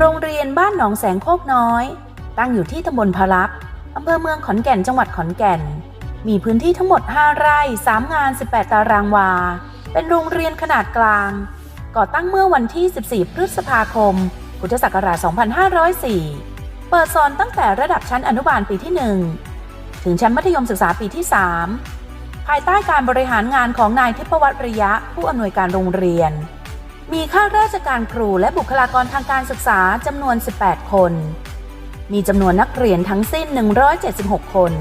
โรงเรียนบ้านหนองแสงโคกน้อย ตั้งอยู่ที่ตำบลพลับอำเภอเมืองขอนแก่นจังหวัดขอนแก่น มีพื้นที่ทั้งหมด 5 ไร่ 3 งาน 18 ตารางวา เป็นโรงเรียนขนาดกลาง ก่อตั้งเมื่อวันที่ 14 พฤษภาคม พุทธศักราช 2504 เปิดสอนตั้งแต่ระดับชั้นอนุบาลปีที่ 1 ถึงชั้นมัธยมศึกษาปีที่ 3 ภายใต้การบริหารงานของนายทิพวรรระยะผู้อำนวยการโรงเรียน มีข้าราชการครูและบุคลากรทางการศึกษาจำนวน 18 คน มีจำนวนนักเรียนทั้งสิ้น 176 คน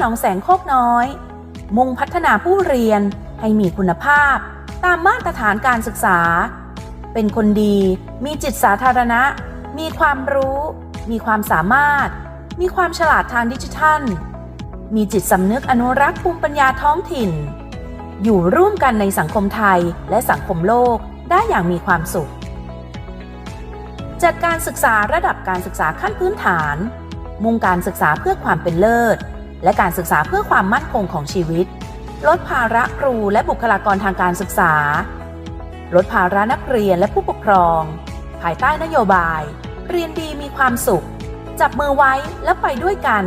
หนองแสงโคกน้อย มุ่งพัฒนาผู้เรียนให้มีคุณภาพ ตามมาตรฐานการศึกษา เป็นคนดี มีจิตสาธารณะ มีความรู้ มีความสามารถ มีความฉลาดทางดิจิทัล มีจิตสำนึกอนุรักษ์ภูมิปัญญาท้องถิ่น อยู่ร่วมกันในสังคมไทยและสังคมโลกได้อย่างมีความสุข จัดการศึกษาระดับการศึกษาขั้นพื้นฐาน มุ่งการศึกษาเพื่อความเป็นเลิศ และการศึกษาเพื่อความมั่นคงของชีวิต ลดภาระครูและบุคลากรทางการศึกษา ลดภาระนักเรียนและผู้ปกครอง ภายใต้นโยบาย เรียนดีมีความสุข จับมือไว้และไปด้วยกัน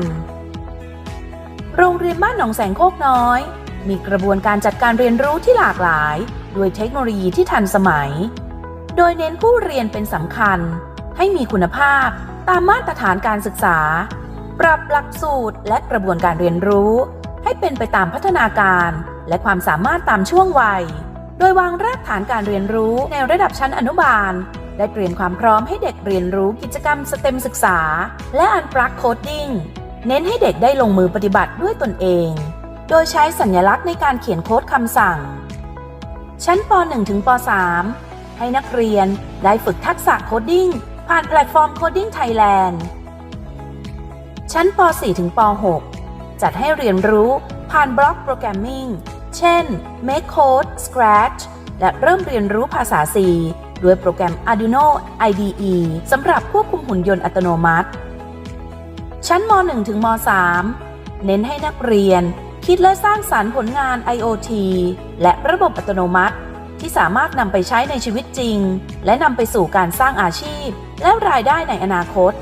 โรงเรียนบ้านหนองแสงโคกน้อย มีกระบวนการจัดการเรียนรู้ที่หลากหลาย ด้วยเทคโนโลยีที่ทันสมัย โดยเน้นผู้เรียนเป็นสำคัญ ให้มีคุณภาพตามมาตรฐานการศึกษา ปรับหลักสูตรและกระบวนการเรียนรู้ ให้เป็นไปตามพัฒนาการ และความสามารถตามช่วงวัย โดยวางรากฐานการเรียนรู้ในระดับชั้นอนุบาล ได้เตรียมความพร้อมให้เด็กเรียนรู้กิจกรรมสเต็มศึกษา และอันปลักโคดดิ้งเน้นให้เด็กได้ลงมือปฏิบัติด้วยตนเอง โดยใช้สัญลักษณ์ในการเขียนโค้ดคำสั่ง ชั้นป .1 ถึงป .3 ให้นักเรียนได้ฝึกทักษะโคดดิ้งผ่านแพลตฟอร์มโค ชั้นป .4 ถึงป .6 จัดให้เรียนรู้ผ่านบล็อกโปรแกรมมิ่ง เช่น Make Code Scratch และเริ่มเรียนรู้ภาษา C ด้วยโปรแกรม Arduino IDE สำหรับควบคุมหุ่นยนต์อัตโนมัติ ชั้นม .1 ถึงม .3 เน้นให้นักเรียน คิดและสร้างสารรค์ผลงาน IoT และระบบอัตโนมัติ ที่สามารถนำไปใช้ในชีวิตจริง และนำไปสู่การสร้างอาชีพ และรายได้ในอนาคต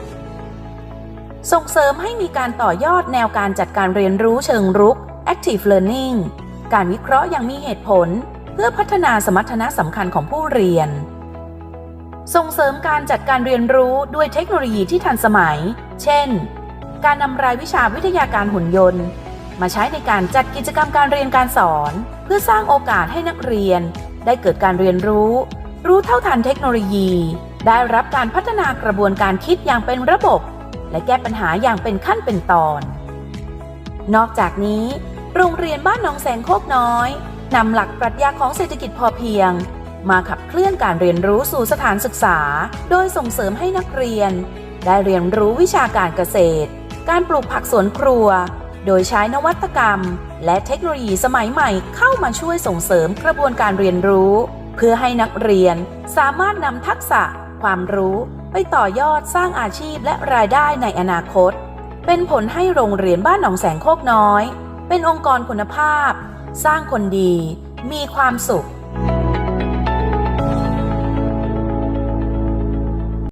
ส่งเสริมให้มีการต่อยอดแนวการจัดการเรียนรู้เชิงรุก Active Learning การวิเคราะห์อย่างมีเหตุผล เพื่อพัฒนาสมรรถนะสำคัญของผู้เรียน ส่งเสริมการจัดการเรียนรู้ด้วยเทคโนโลยีที่ทันสมัย เช่น การนำรายวิชาวิทยาการหุ่นยนต์ มาใช้ในการจัดกิจกรรมการเรียนการสอน เพื่อสร้างโอกาสให้นักเรียน ได้เกิดการเรียนรู้ รู้เท่าทันเทคโนโลยี ได้รับการพัฒนากระบวนการคิดอย่างเป็นระบบ และแก้ปัญหาอย่างเป็นขั้นเป็นตอน นอกจากนี้ โรงเรียนบ้านหนองแสงโคกน้อยนำหลักปรัชญาของเศรษฐกิจพอเพียง มาขับเคลื่อนการเรียนรู้สู่สถานศึกษา โดยส่งเสริมให้นักเรียน ได้เรียนรู้วิชาการเกษตร การปลูกผักสวนครัว โดยใช้นวัตกรรม และเทคโนโลยีสมัยใหม่เข้ามาช่วยส่งเสริมกระบวนการเรียนรู้ เพื่อให้นักเรียนสามารถนำทักษะ ความรู้ ไปต่อยอดสร้างอาชีพและรายได้ในอนาคต เป็นผลให้โรงเรียนบ้านหนองแสงโคกน้อย เป็นองค์กรคุณภาพ สร้างคนดี มีความสุข